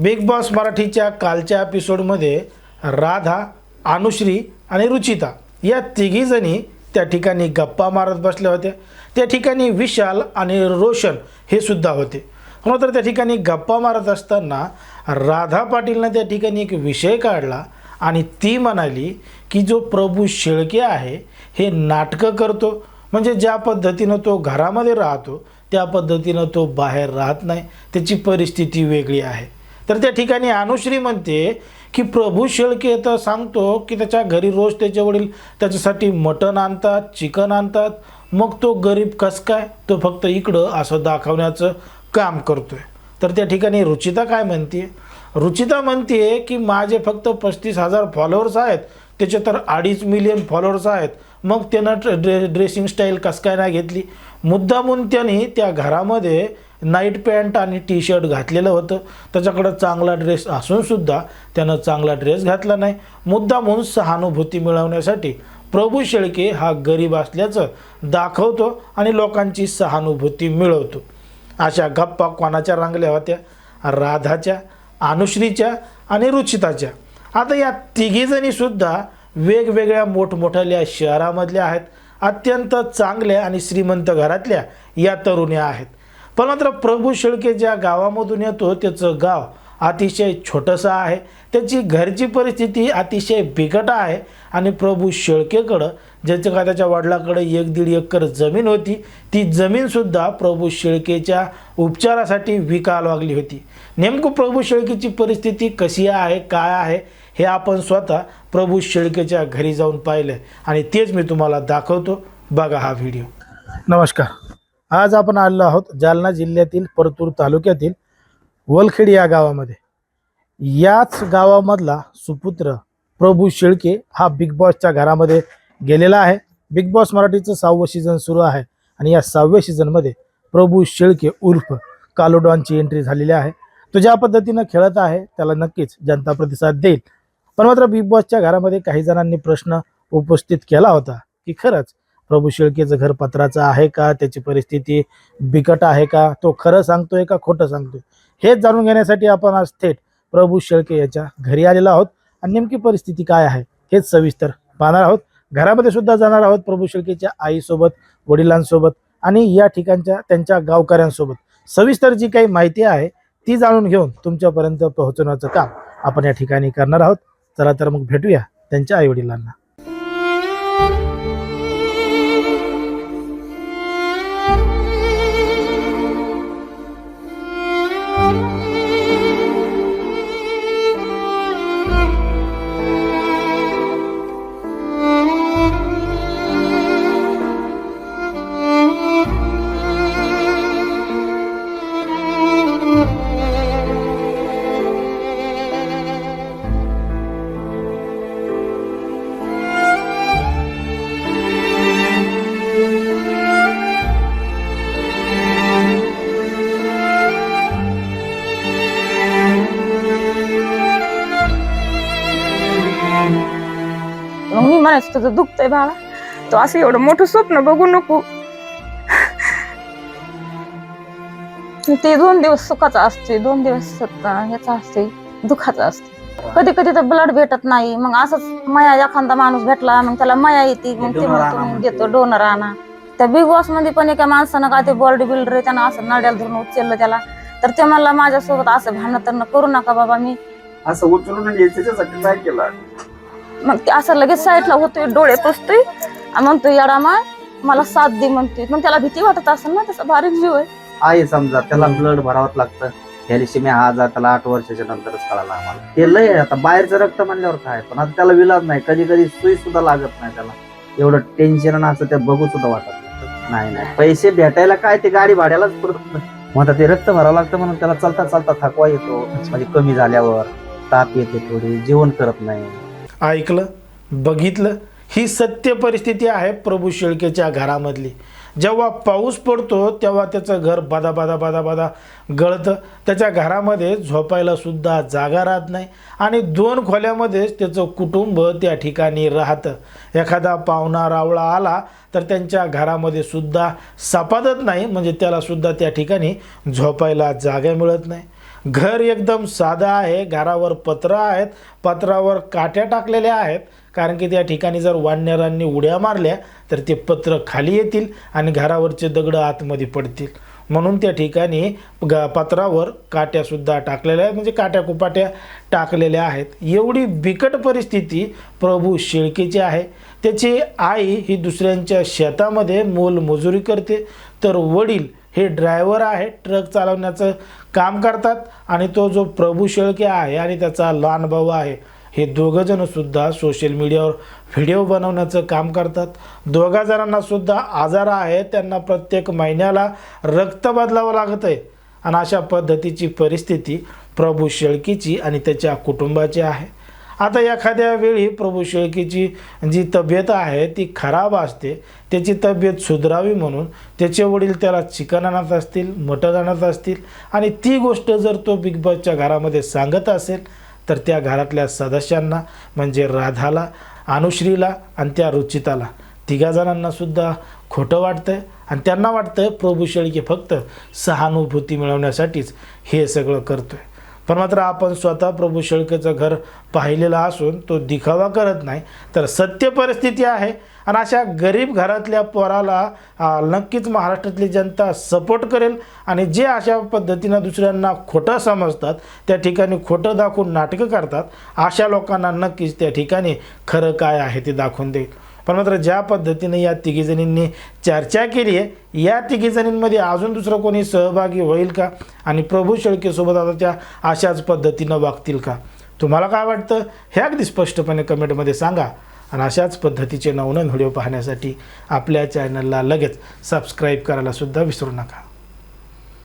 Big boss मराठीच्या कालच्या एपिसोडमध्ये राधा अनुश्री आणि रुचिता या तिघीजणी त्या ठिकाणी गप्पा मारत बसल्या होत्या. त्या ठिकाणी विशाल आणि रोशन हे सुद्धा होते. मात्र त्या ठिकाणी गप्पा मारत असताना राधा पाटीलनं त्या ठिकाणी एक विषय काढला आणि ती म्हणाली की जो प्रभू शेळके आहे हे नाटकं करतो. म्हणजे ज्या पद्धतीनं तो घरामध्ये राहतो त्या पद्धतीनं तो बाहेर राहत नाही. त्याची परिस्थिती वेगळी आहे. तर त्या ठिकाणी अनुश्री म्हणते की प्रभू शेळके तर सांगतो की त्याच्या घरी रोज त्याचे वडील त्याच्यासाठी मटण आणतात चिकन आणतात. मग तो गरीब कस काय? तो फक्त इकडं असं दाखवण्याचं काम करतोय. तर त्या ठिकाणी रुचिता काय म्हणते रुचिता म्हणते की माझे फक्त पस्तीस हजार फॉलोअर्स आहेत. त्याचे तर अडीच मिलियन फॉलोअर्स आहेत. मग त्यानं ड्रे ड्रेसिंग स्टाईल कस काय नाही घेतली? मुद्दामून त्यांनी त्या घरामध्ये नाईट पॅन्ट आणि टी शर्ट घातलेलं होतं. त्याच्याकडं चांगला ड्रेस असूनसुद्धा त्यानं चांगला ड्रेस घातला नाही. मुद्दा म्हणून सहानुभूती मिळवण्यासाठी प्रभू शेळके हा गरीब असल्याचं दाखवतो आणि लोकांची सहानुभूती मिळवतो. अशा गप्पा कोणाच्या रंगल्या होत्या? राधाच्या अनुश्रीच्या आणि रुचिताच्या. आता या तिघीजणीसुद्धा वेगवेगळ्या मोठमोठ्या शहरामधल्या आहेत. अत्यंत चांगल्या आणि श्रीमंत घरातल्या या तरुण्या आहेत. पण मात्र प्रभू शेळके ज्या गावामधून येतो त्याचं गाव अतिशय छोटंसं आहे. त्याची घरची परिस्थिती अतिशय बिकट आहे आणि प्रभू शेळकेकडं ज्याचं का त्याच्या वडिलाकडे एक दीड एकर जमीन होती ती जमीनसुद्धा प्रभू शेळकेच्या उपचारासाठी विकायला लागली होती. नेमकं प्रभू शेळकेची परिस्थिती कशी आहे काय आहे हे आपण स्वतः प्रभू शेळकेच्या घरी जाऊन पाहिलं आणि तेच मी तुम्हाला दाखवतो. बघा हा व्हिडिओ. नमस्कार. आज आपण आलेलो आहोत जालना जिल्ह्यातील परतूर तालुक्यातील वलखेड या गावामध्ये. याच गावामधला सुपुत्र प्रभू शेळके हा बिग बॉसच्या घरामध्ये गेलेला आहे. बिग बॉस मराठीचं सहावं सीझन सुरू आहे आणि या सहाव्या सीझनमध्ये प्रभू शेळके उर्फ कालोडॉनची एंट्री झालेली आहे. तो ज्या पद्धतीनं खेळत आहे त्याला नक्कीच जनता प्रतिसाद देईल. पण मात्र बिग बॉसच्या घरामध्ये काही जणांनी प्रश्न उपस्थित केला होता की खरंच प्रभू शेळकेचं घर पत्राचं आहे का? त्याची परिस्थिती बिकट आहे का? तो खरं सांगतोय का खोटं सांगतोय? हेच जाणून घेण्यासाठी आपण आज थेट प्रभू शेळके याच्या घरी आलेलो आहोत. आणि नेमकी परिस्थिती काय आहे हेच सविस्तर पाहणार आहोत. घरामध्ये सुद्धा जाणार आहोत प्रभू शेळकेच्या आईसोबत वडिलांसोबत आणि या ठिकाणच्या त्यांच्या गावकऱ्यांसोबत. सविस्तर जी काही माहिती आहे ती जाणून घेऊन तुमच्यापर्यंत पोहोचवण्याचं काम आपण या ठिकाणी करणार आहोत. चला तर मग भेटूया त्यांच्या आई म्हणायचं तुझं दुखतंय बाळा. तो असं एवढं मोठं स्वप्न बघू नको. ते दोन दिवस सुखाचा असते दोन दिवस ह्याचा असते दुखाचा असते कधी कधी तर ब्लड भेटत नाही मग असंच मया एखादा माणूस भेटला मग त्याला मया येते मग ते म्हणतो देतो डोनर आणा. त्या बिग बॉसमध्ये पण एका माणसानं का ते बॉडी बिल्डर आहे त्यानं असं नड्याला धरून उचललं त्याला. तर ते मला माझ्यासोबत असं भांडण करू नका बाबा मी असं उचलून काय केलं? मग ते असं लगेच साईडला होतोय डोळे पुसतोय. आणि म्हणतोय याडा माय मला साथ दे म्हणतोय. मग त्याला भीती वाटत असेल ना त्याचा बारीक जीव आहे. आहे समजा त्याला ब्लड भरावंच लागतं. थॅलिसिमिया हा आजार त्याला आठ वर्षाच्या नंतरच कळाला आम्हाला. ते लय आहे आता बाहेरचं रक्त म्हणल्यावर काय? पण आता त्याला विलाज नाही. कधी कधी सुई सुद्धा लागत नाही त्याला. एवढं टेन्शन असं ते बघू सुद्धा वाटत नाही. नाही नाही. पैसे भेटायला काय? ते गाडी भाड्यालाच पुरत नाही. मग आता ते रक्त भरावं लागतं म्हणून त्याला चालता चालता थकवा येतो. म्हणजे कमी झाल्यावर ताप येते थोडी जेवण करत नाही. ऐकलं बघितलं ही सत्य परिस्थिती आहे प्रभू शेळकेच्या घरामधली. जेव्हा पाऊस पडतो तेव्हा त्याचं घर बादा बादा बादा बादा गळतं. त्याच्या घरामध्ये झोपायलासुद्धा जागा राहत नाही आणि दोन खोल्यामध्येच त्याचं कुटुंब त्या ठिकाणी राहतं. एखादा पाहुणा रावळा आला तर त्यांच्या घरामध्ये सुद्धा सपादत नाही म्हणजे त्यालासुद्धा त्या ठिकाणी झोपायला जागा मिळत नाही. घर एकदम साधं आहे घरावर पत्र आहेत पत्रावर काट्या टाकलेल्या आहेत. कारण की त्या ठिकाणी जर वानरांनी उड्या मारल्या तर ते पत्र खाली येतील आणि घरावरचे दगडं आतमध्ये पडतील. म्हणून त्या ठिकाणी ग पत्रावर काट्यासुद्धा टाकलेल्या आहेत म्हणजे काट्या कुपाट्या टाकलेल्या आहेत. एवढी बिकट परिस्थिती प्रभू शेळकेची आहे. त्याची आई ही दुसऱ्यांच्या शेतामध्ये मोलमजुरी करते. तर वडील हे ड्रायव्हर आहे ट्रक चालवण्याचं काम करतात आणि तो जो प्रभू शेळके आहे आणि त्याचा लहान भाऊ आहे हे दोघंजणंसुद्धा सोशल मीडियावर व्हिडिओ बनवण्याचं काम करतात. दोघा जणांनासुद्धा आजार आहे त्यांना प्रत्येक महिन्याला रक्त बदलावं लागत आहे आणि अशा पद्धतीची परिस्थिती प्रभू शेळकीची आणि त्याच्या कुटुंबाची आहे. आता एखाद्या वेळी प्रभू शेळकेची जी तब्येत आहे ती खराब असते त्याची तब्येत सुधरावी म्हणून त्याचे वडील त्याला चिकन आणत असतील मटण आणत असतील आणि ती गोष्ट जर तो बिग बॉसच्या घरामध्ये सांगत असेल तर त्या घरातल्या सदस्यांना म्हणजे राधाला अनुश्रीला आणि त्या रुचिताला तिघा जणांना खोटं वाटतं आणि त्यांना वाटतं प्रभू शेळके फक्त सहानुभूती मिळवण्यासाठीच हे सगळं करतो आहे पण मात्र आपण स्वतः प्रभू शेळकेचं घर पाहिलेलं असून तो दिखावा करत नाही. तर सत्य परिस्थिती आहे आणि अशा गरीब घरातल्या पोराला नक्कीच महाराष्ट्रातली जनता सपोर्ट करेल आणि जे अशा पद्धतीनं दुसऱ्यांना खोटं समजतात त्या ठिकाणी खोटं दाखवून नाटकं करतात अशा लोकांना नक्कीच त्या ठिकाणी खरं काय आहे ते दाखवून देईल. पण मात्र ज्या पद्धतीने या तिघीजणींनी चर्चा केली आहे या तिघीजणींमध्ये अजून दुसरं कोणी सहभागी होईल का? आणि प्रभू शेळकेसोबत आता त्या अशाच पद्धतीनं वागतील का? तुम्हाला काय वाटतं? हे अगदी स्पष्टपणे कमेंटमध्ये सांगा. आणि अशाच पद्धतीचे नवनवीन व्हिडिओ पाहण्यासाठी आपल्या चॅनलला लगेच सबस्क्राईब करायला सुद्धा विसरू नका.